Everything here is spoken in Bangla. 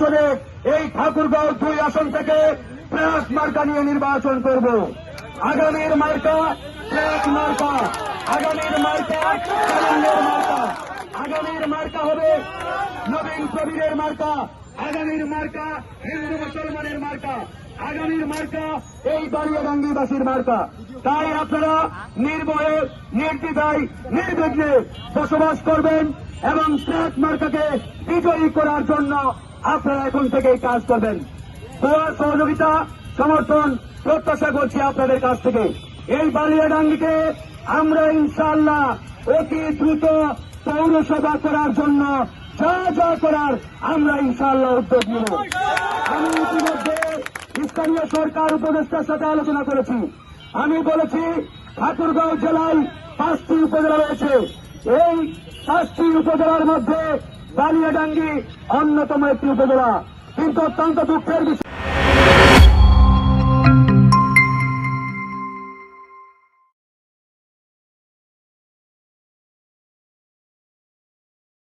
আসনে এই ঠাকুরগাঁও দুই আসন থেকে প্রয়াস মার্কা নিয়ে নির্বাচন করব। আগামীর মার্কা প্রয়াস মার্কা। আগামীর মার্কা মার্কা। আগামীর মার্কা হবে নবীন প্রবীরের মার্কা। আগামীর মার্কা হিন্দু মুসলমানের মার্কা। আগামীর মার্কা এই বালিয়াডাঙ্গিবাসীর মার্কা। তাই আপনারা নির্ভয়ে নির্দ্বিধায়, নির্বিঘ্নে বসবাস করবেন এবং ট্রাক মার্কাকে বিজয়ী করার জন্য আপনারা এখন থেকেই কাজ করবেন। দোয়া, সহযোগিতা, সমর্থন, প্রত্যাশা করছি আপনাদের কাছ থেকে। এই বালিয়াডাঙ্গিকে আমরা ইনশাআল্লাহ অতি দ্রুত পৌরসভা করার জন্য যা যা করার আমরা ইনশাআল্লাহ উদ্যোগ নেব। আমি ইতিমধ্যে স্থানীয় সরকার উপদেষ্টার সাথে আলোচনা করেছি। আমি বলেছি ঠাকুরগাঁও জেলায় পাঁচটি উপজেলা রয়েছে। এই পাঁচটি উপজেলার মধ্যে বালিয়াডাঙ্গি অন্যতম একটি উপজেলা। কিন্তু অত্যন্ত দুঃখের বিষয়